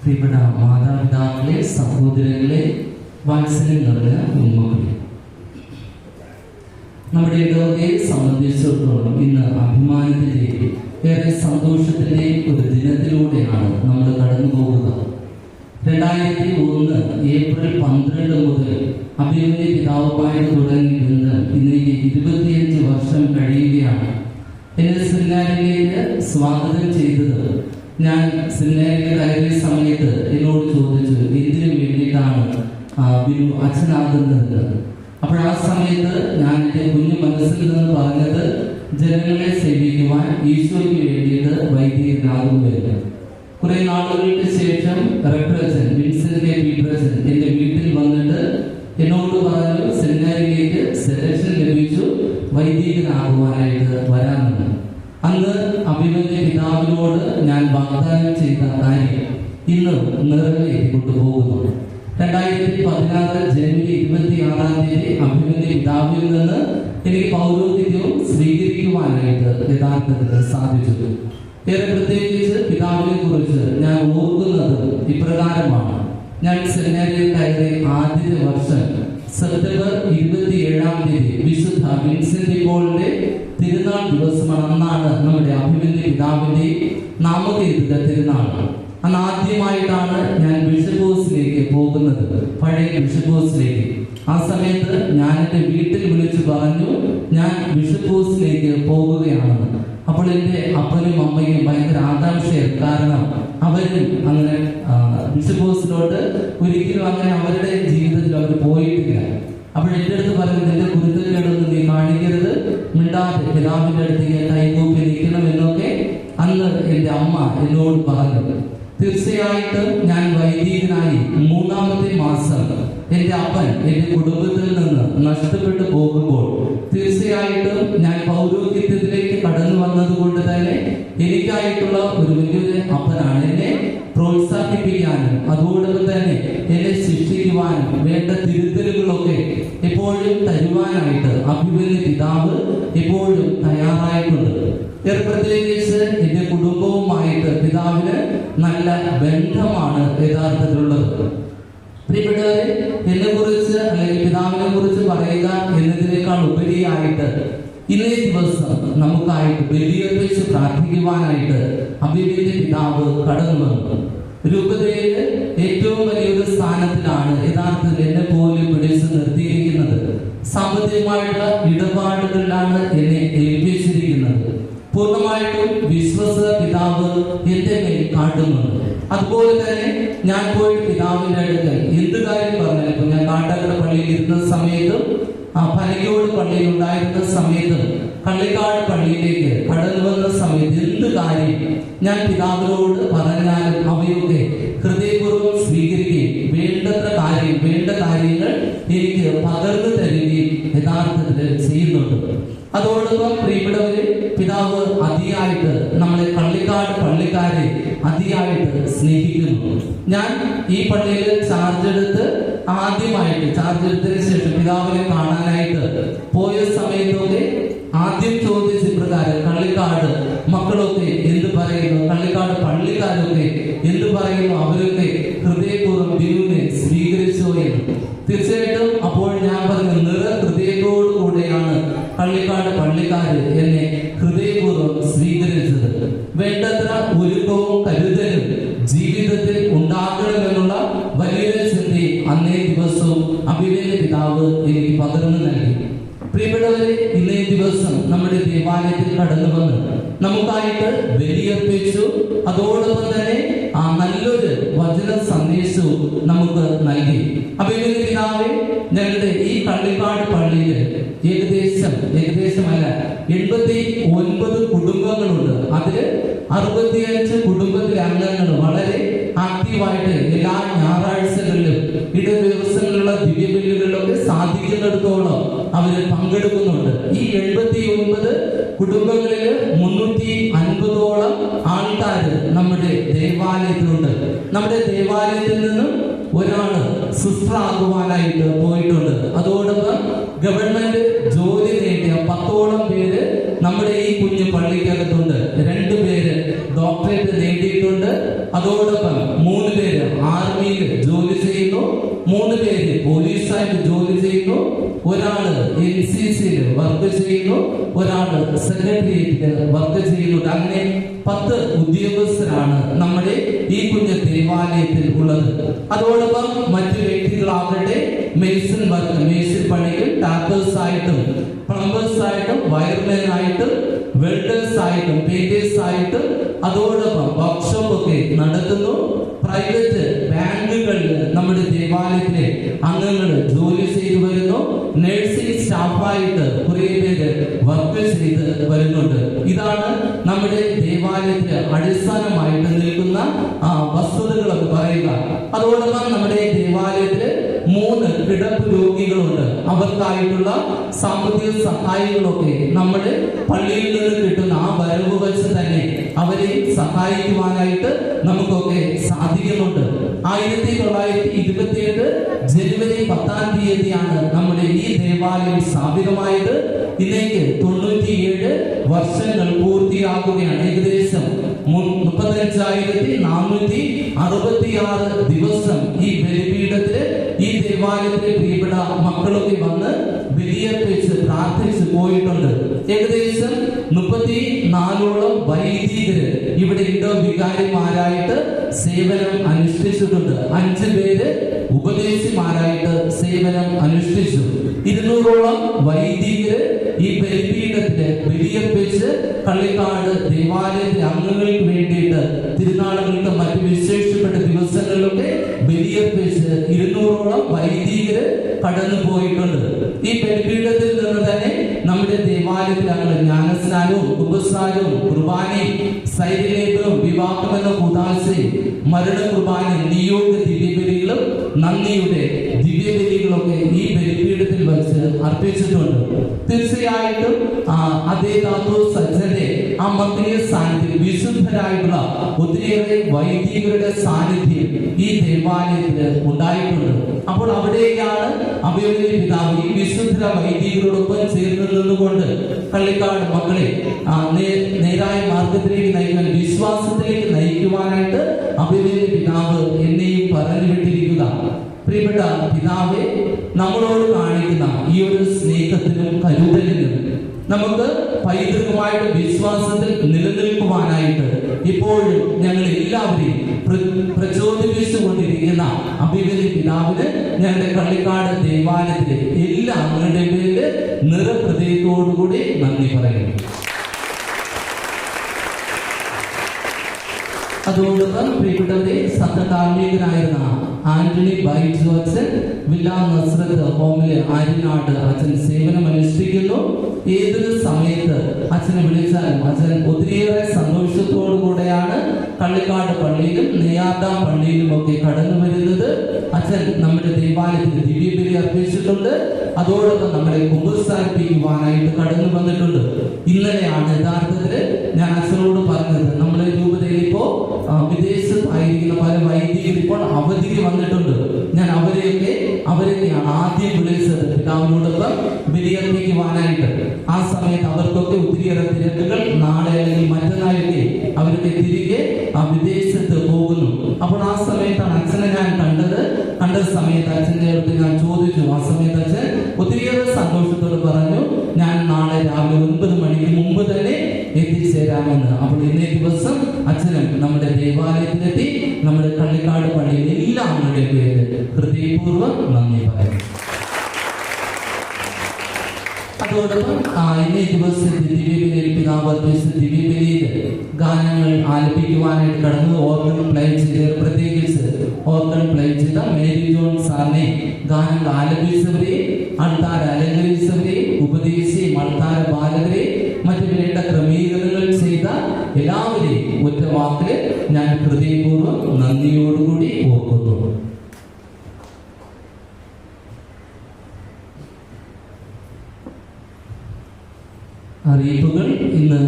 പ്രിയപ്പെട്ട മാതാപിതാക്കളെ സഹോദരങ്ങളെ നമ്മുടെ ലോകയെ സംബന്ധിച്ചിടത്തോളം ഇന്ന് അഭിമാനത്തിന്റെയും ഏറെ സന്തോഷത്തിന്റെയും ഒരു ദിനത്തിലൂടെയാണ് നമ്മൾ കടന്നു പോകുക രണ്ടായിരത്തി ഒന്ന് ഏപ്രിൽ പന്ത്രണ്ട് മുതൽ അഭിമന്യ പിതാവുമായിട്ട് തുടങ്ങി ഇന്ന് ഇന്നേക്ക് ഇരുപത്തിയഞ്ച് വർഷം കഴിയുകയാണ്. എന്നെ സെമിനാരിലേക്ക് സ്വാഗതം ചെയ്തത് ഞാൻ കയറിയ സമയത്ത് എന്നോട് ചോദിച്ചു എന്തിനു വേണ്ടിയിട്ടാണ് ബിനു അച്ഛനാകുന്നത്? അപ്പോൾ ആ സമയത്ത് ഞാൻ എന്റെ കുഞ്ഞു മനസ്സിൽ നിന്ന് പറഞ്ഞത് ജനങ്ങളെ സേവിക്കുവാൻ ഈശോയ്ക്ക് വേണ്ടിയിട്ട് വൈദികനാകുകയായിരുന്നു കുറെ നാളുകൾക്ക് ശേഷം റെപ്രസൻ വിൻസെന്റ് കെ എന്റെ വീട്ടിൽ വന്നിട്ട് എന്നോട് പറഞ്ഞു സെമിനാരിലേക്ക് സെലക്ഷൻ ലഭിച്ചു വൈദികനാകുവാനായിട്ട് വരാമെന്ന്. അന്ന് അഭിമന്യ പിതാവിനോട് ഞാൻ വാഗ്ദാനം ചെയ്ത കാര്യം ഇന്ന് നിറവേറ്റിക്കൊണ്ടു പോകുന്നു രണ്ടായിരത്തി പതിനാറ് ജനുവരി ഇരുപത്തി ആറാം തീയതി അഭിമന്യ പിതാവിൽ നിന്ന് എനിക്ക് പൗരോഹിത്യവും സ്വീകരിക്കുവാനായിട്ട് യഥാർത്ഥത്തിൽ സാധിച്ചു ഏറെ പ്രത്യേകിച്ച് പിതാവിനെ കുറിച്ച് ഞാൻ ഓർക്കുന്നത് ഇപ്രകാരമാണ്. ഞാൻ സെമിനാരിയിൽ കയറി ആദ്യത്തെ വർഷം സെപ്റ്റംബർ ഇരുപത്തിയേഴാം തീയതി വിശുദ്ധ വിൻസെന്റ് പോളിന്റെ തിരുനാൾ ദിവസമാണ്. അന്നാണ് നമ്മുടെ അഭിമന്യ പിതാവിന്റെ നാമകീർത്തിക തിരുനാൾ. അന്ന് ആദ്യമായിട്ടാണ് ഞാൻ ബിഷപ്പ് ഹൗസിലേക്ക് പോകുന്നത്. പഴയ ബിഷപ്പ് ഹൗസിലേക്ക് ആ സമയത്ത് ഞാൻ എന്റെ വീട്ടിൽ വിളിച്ചു പറഞ്ഞു ഞാൻ ബിഷപ്പ് ഹൗസിലേക്ക് പോകുകയാണെന്ന് അപ്പോൾ എന്റെ അപ്പനും അമ്മയും ഭയങ്കര ആകാംക്ഷയായിരുന്നു കാരണം അവരും അങ്ങനെ ആ, ബിഷപ്പ് ഹൗസിലോട്ട് ഒരിക്കലും അങ്ങനെ അവരുടെ അപ്പോൾ എന്റെ അടുത്ത് പറഞ്ഞു നിന്റെ ഗുരുത്തക്കേടൊന്നും നീ കാണിക്കരുത്. മിണ്ടാതെ പിതാവിന്റെ അടുത്തേക്ക് കൈകൂപ്പി നിൽക്കണം എന്നൊക്കെ അന്ന് എന്റെ അമ്മ എന്നോട് പറഞ്ഞു. തീർച്ചയായിട്ടും ഞാൻ വൈദികനായി മൂന്നാമത്തെ മാസം എന്റെ അപ്പൻ എന്റെ കുടുംബത്തിൽ നിന്ന് നഷ്ടപ്പെട്ടു പോകുമ്പോൾ തീർച്ചയായിട്ടും ഞാൻ പൗരോഹിത്യത്തിലേക്ക് കടന്നു വന്നത് കൊണ്ട് തന്നെ എനിക്കായിട്ടുള്ള ഒരു വലിയൊരു അപ്പനാണ്. എന്നെ പ്രോത്സാഹിപ്പിക്കാനും അതോടൊപ്പം തന്നെ എന്നെ ശിക്ഷിക്കുവാനും വേണ്ട തിരുത്തലുകളൊക്കെ എപ്പോഴും തരുവാനായിട്ട് അഭിമന്യ പിതാവ് എപ്പോഴും തയ്യാറായിട്ടുണ്ട്. പ്രത്യേകിച്ച് എന്റെ കുടുംബവുമായിട്ട് പിതാവിന് നല്ല ബന്ധമാണ് യഥാർത്ഥത്തിലുള്ളത്. പ്രിയപ്പെട്ടവരെ എന്നെ കുറിച്ച് അല്ലെങ്കിൽ പിതാവിനെ കുറിച്ച് പറയുക എന്നതിനേക്കാൾ ഉപരിയായിട്ട് ഇന്നേ ദിവസം നമുക്കായിട്ട് ബലിയർപ്പിച്ച് പ്രാർത്ഥിക്കുവാനായിട്ട് അഭിമന്യ പിതാവ് കടന്നു വന്നു. രൂപതയിൽ ഏറ്റവും വലിയൊരു സ്ഥാനത്തിലാണ് യഥാർത്ഥത്തിൽ എന്നെ പോലും പിടിച്ചു നിർത്തിയിരിക്കുന്നത്. സാമ്പത്തികമായിട്ടുള്ള ഇടപാടുകളിലാണ് എന്നെ ഏൽപ്പിച്ചിരിക്കുന്നത്. പൂർണമായിട്ടും വിശ്വസ പിതാവ് എന്റെ മേൽ കാട്ടുന്നുണ്ട്. അതുപോലെ തന്നെ ഞാൻ പോയി പിതാവിന്റെ അടുക്കൽ എന്ത് കാര്യം പറഞ്ഞാലും ഇപ്പൊ ഞാൻ കാട്ടാക്കട പള്ളിയിൽ ഇരുന്ന സമയത്തും ആ പനയോട് പള്ളിയിൽ ഉണ്ടായിരുന്ന സമയത്തും കള്ളിക്കാട് പള്ളിയിലേക്ക് കടന്നു വന്ന സമയത്ത് എന്ത് കാര്യം? ഞാൻ പിതാവിനോട് പറഞ്ഞാലും അവയൊക്കെ ഹൃദയപൂർവം സ്വീകരിക്കുകയും വേണ്ടത്ര കാര്യം വേണ്ട കാര്യങ്ങൾ എനിക്ക് പകർന്നു തരികയും യഥാർത്ഥത്തിൽ ചെയ്യുന്നുണ്ട്. അതോടൊപ്പം പ്രിയപ്പെട്ടവര് പിതാവ് അതിയായിട്ട് നമ്മളെ പള്ളിക്കാട് പള്ളിക്കാരെ അതിയായിട്ട് സ്നേഹിക്കുന്നു. ഞാൻ ഈ പള്ളിയിൽ ചാർജ് എടുത്ത് ആദ്യമായിട്ട് ചാർജ് എടുത്തതിന് ശേഷം പിതാവിനെ കാണാനായിട്ട് എന്നെ ഹൃദയപൂർവം സ്വീകരിച്ചത്. വേണ്ടത്ര ഒരുക്കവും കരുതലും ജീവിതത്തിൽ ഉണ്ടാകണമെന്നുള്ള വലിയൊരു ചിന്തയും അന്നേ ദിവസവും അഭിവേദ പിതാവ് എനിക്ക് പകർന്നു നൽകി. പ്രിയപ്പെട്ടവരെ ഇന്നേ ദിവസം നമ്മുടെ ദേവാലയത്തിൽ കടന്നു വന്ന് നമുക്കായിട്ട് ബലിയർപ്പിച്ചു. അതോടൊപ്പം തന്നെ ആ നല്ലൊരു വചന സന്ദേശവും നമുക്ക് നൽകി. അഭിവേദ പിതാവെ ഞങ്ങളുടെ ഞായറാഴ്ചകളിലും ദിവസങ്ങളിലുള്ള ദിവ്യ ബലികളിലൊക്കെ സാധിക്കുന്നിടത്തോളം അവർ പങ്കെടുക്കുന്നുണ്ട്. ഈ എൺപത്തി ഒൻപത് കുടുംബങ്ങളിൽ മുന്നൂറ്റി അൻപതോളം ആൾക്കാര് നമ്മുടെ ദേവാലയത്തിലുണ്ട്. നമ്മുടെ ദേവാലയത്തിൽ നിന്നും ഒരാൾ സിസ്റ്റർ ആകുവാനായിട്ട് പോയിട്ടുണ്ട്. അതോടൊപ്പം ഗവൺമെന്റ് പോലീസായിട്ട് ജോലി ചെയ്യുന്നു ഒരാൾ എൻ സി സിയിൽ വർക്ക് ചെയ്യുന്നു ഒരാൾ സെക്രട്ടേറിയറ്റിൽ വർക്ക് ചെയ്യുന്നുണ്ട്. അങ്ങനെ പത്ത് ഉദ്യോഗസ്ഥരാണ് നമ്മുടെ ഈ കുഞ്ഞു ദേവാലയത്തിൽ ഉള്ളത്. അതോടൊപ്പം മറ്റു വ്യക്തികളാകട്ടെ മേസൺ വർക്ക് മേസൺ പണികൾ ടാക്കേഴ്സ് ആയിട്ടും പ്ലംബേഴ്സ് ആയിട്ടും വയർമാൻ ആയിട്ടും വെൽഡേഴ്സ് ആയിട്ടും പെയിന്റേഴ്സ് ആയിട്ടും അതോടൊപ്പം വർക്ക്ഷോപ്പ് ഒക്കെ നടത്തുന്നു. പ്രൈവറ്റ് ബാങ്കുകളിൽ നമ്മുടെ ദേവാലയത്തിലെ അംഗങ്ങൾ ജോലി ചെയ്തു വരുന്നു. നഴ്സിംഗ് സ്റ്റാഫായിട്ട് കുറെ പേര് വർക്ക് ചെയ്ത് വരുന്നുണ്ട്. ഇതാണ് നമ്മുടെ ദേവാലയത്തിലെ അടിസ്ഥാനമായിട്ട് നിൽക്കുന്ന ആ, വസ്തുതകളൊക്കെ പറയുക. അതോടൊപ്പം നമ്മുടെ ദേവാലയത്തിൽ മൂന്ന് കിടപ്പ് രോഗികളുണ്ട്. അവർക്കായിട്ടുള്ള സാമ്പത്തിക സഹായങ്ങളൊക്കെ നമ്മുടെ പള്ളിയിൽ നിന്ന് കിട്ടുന്ന ആ വരവ് വെച്ച് തന്നെ അവരെ സഹായിക്കുവാനായിട്ട് നമുക്കൊക്കെ സാധിക്കുന്നുണ്ട്. ആയിരത്തി തൊള്ളായിരത്തി ഇരുപത്തിയേഴ് ജനുവരി പത്താം തീയതിയാണ് നമ്മുടെ ഈ ദേവാലയം സ്ഥാപിതമായത്. ഇന്നേക്ക് തൊണ്ണൂറ്റിയേഴ് വർഷങ്ങൾ പൂർത്തിയാക്കുകയാണ് ഏകദേശം മുപ്പത്തഞ്ചായിരത്തി നാനൂറ്റി അറുപത്തിയാറ് ദിവസം ഈ ബലിപീഠത്തിൽ ഈ ദേവാലയത്തിലെ പ്രിയപ്പെട്ട മക്കളൊക്കെ വന്ന് ബലിയർപ്പിച്ച് പ്രാർത്ഥിച്ച് പോയിട്ടുണ്ട്. ഏകദേശം മുപ്പത്തി നാലോളം വൈദികര് ഇവിടെ ഇണ്ടോ വികാരിമാരായിട്ട് സേവനം അനുഷ്ഠിച്ചിട്ടുണ്ട്. അഞ്ചു പേര് ഉപദേശിമാരായിട്ട് സേവനം അനുഷ്ഠിച്ചു. ഇരുന്നൂറോളം വൈദികര് ഈ ബലിപീഠത്തിൽ ബലിയർപ്പിച്ച് കള്ളിക്കാട് ദേവാലയത്തിലെ അംഗങ്ങൾക്ക് വേണ്ടിയിട്ട് തിരുനാളുകൾക്ക് മറ്റു ഇരുന്നൂറോളം വൈദികര് കടന്നു പോയിട്ടുണ്ട്. ഈ ബലിപീഠത്തിൽ നിന്ന് തന്നെ നമ്മുടെ ദേവാലയത്തിൽ അങ്ങനെ ജ്ഞാനസ്നാനവും ഉപസ്നാനവും കുർബാനയും സൈര്യലേപനവും വിവാഹമെന്ന കൂതാശയും മരണ കുർബാനയും നിയോഗ ദിവ്യബലികളും നന്ദിയുടെ ദിവ്യബലികളൊക്കെ ഈ ബലിപീഠത്തിൽ വച്ച് അർപ്പിച്ചിട്ടുണ്ട്. തീർച്ചയായിട്ടും അതേ താത്തു സജ്ജന്റെ ആ മക്കളീയ സാന്നിധ്യം വിശുദ്ധരായിട്ടുള്ള ഒത്തിരിയേറെ വൈദികരുടെ സാന്നിധ്യം ഈ ദേവാലയത്തിൽ ഉണ്ടായിട്ടുണ്ട്. അപ്പോൾ അവിടേക്കാണ് അമ്മയുടെ പിതാവ് ഈ വിശുദ്ധ വൈദികരോടൊപ്പം ചേർന്ന് നിന്നുകൊണ്ട് കള്ളിക്കാട് മക്കളെ നേരായ മാർഗത്തിലേക്ക് നയിക്കാൻ വിശ്വാസത്തിലേക്ക് നയിക്കുവാനായിട്ട് അമ്മയുടെ പിതാവ് എന്നെയും പറഞ്ഞു വിട്ടിരിക്കുക പ്രിയപ്പെട്ട പിതാവെ നമ്മളോട് കാണിക്കുന്ന ഈ ഒരു സ്നേഹത്തിനും കരുതലിനും നമുക്ക് പൈതൃകമായിട്ട് വിശ്വാസത്തിൽ നിലനിൽക്കുവാനായിട്ട് ഇപ്പോഴും ഞങ്ങൾ എല്ലാവരെയും പ്ര- പ്രചോദിപ്പിച്ചുകൊണ്ടിരിക്കുന്ന അഭിവൃദ്ധി പിതാവിന് ഞങ്ങളുടെ കള്ളിക്കാട് ദേവാലയത്തിലെ എല്ലാ അംഗങ്ങളുടെ പേരിൽ നിറഹൃദയത്തോടുകൂടി നന്ദി പറയുന്നു. അതോടൊപ്പം പ്രിയപ്പെട്ടവരെ സത്തകാർമ്മികനായിരുന്ന ആന്റണി ബൈറ്റ് ജോർജ് വില്ല നസ്രത്ത് ഹോമിലെ ആര്യനാട് അച്ഛൻ സേവനം അനുഷ്ഠിക്കുന്നു ഏതൊരു സമയത്ത് അച്ഛനെ വിളിച്ചാലും അച്ഛൻ ഒത്തിരിയേറെ സന്തോഷത്തോടുകൂടെയാണ് കള്ളിക്കാട് പള്ളിയിലും നെയ്യാർഡാം പള്ളിയിലും ഒക്കെ കടന്നു വരുന്നത്. അച്ഛൻ നമ്മുടെ ദേവാലയത്തിന് ദിവ്യബലി അർപ്പിച്ചിട്ടുണ്ട്. അതോടൊപ്പം നമ്മളെ കുമ്പസാരിപ്പിക്കുവാനായിട്ട് കടന്നു വന്നിട്ടുണ്ട്. ഇന്നലെയാണ് യഥാർത്ഥത്തിൽ ഞാൻ അച്ഛനോട് പറഞ്ഞത് നമ്മുടെ ഇപ്പോൾ അവധിക്ക് വന്നിട്ടുണ്ട്. ഞാൻ അവരെയൊക്കെ അവരെയൊക്കെയാണ് ആദ്യം വിളിച്ചത്. പിതാവിനോടൊപ്പം വാനായിട്ട് ആ സമയത്ത് അവർക്കൊക്കെ ഒത്തിരിയേറെ തിരക്കുകൾ നാളെ അല്ലെങ്കിൽ മറ്റന്നാളൊക്കെ അവരൊക്കെ തിരികെ ആ വിദേശത്ത് പോകുന്നു. അപ്പോൾ ആ സമയത്താണ് അച്ഛനെ ഞാൻ കണ്ടത്. കണ്ട സമയത്ത് അച്ഛന്റെ അടുത്ത് ഞാൻ ചോദിച്ചു. ആ സമയത്ത് അച്ഛൻ ഒത്തിരിയേറെ സന്തോഷത്തോട് പറഞ്ഞു ഞാൻ നാളെ രാവിലെ ഒൻപത് മണിക്ക് മുമ്പ് തന്നെ എത്തിച്ചേരാമെന്ന്. അപ്പോൾ ഇന്നേ ദിവസം അച്ഛനും നമ്മുടെ ദേവാലയത്തിലെത്തി നമ്മുടെ കള്ളിക്കാട് പള്ളിയിൽ എല്ലാ അമ്മയുടെ പേര് ഹൃദയപൂർവം നന്ദി പറയും അതോടൊപ്പം ഇന്നേ ദിവസത്തെ ദിവ്യബലിയിൽ പിതാവ് ദിവ്യബലിയിൽ ഗാനങ്ങൾ ആലപിക്കുവാനായിട്ട് കടന്നു ഓർഗൻ പ്ലേ ചെയ്ത് പ്രത്യേകിച്ച് ഓർഗൻ പ്ലേ ചെയ്ത മേരി ജോൺ സാറിനെ ഗാനങ്ങൾ ആലപിച്ചവരെ അൾത്താര അലങ്കരിച്ചവരെ ഒറ്റ ഞാൻ ഹൃദയപൂർവം നന്ദിയോടുകൂടി ഓർക്കുന്നു. അറിയിപ്പുകൾ ഇന്ന്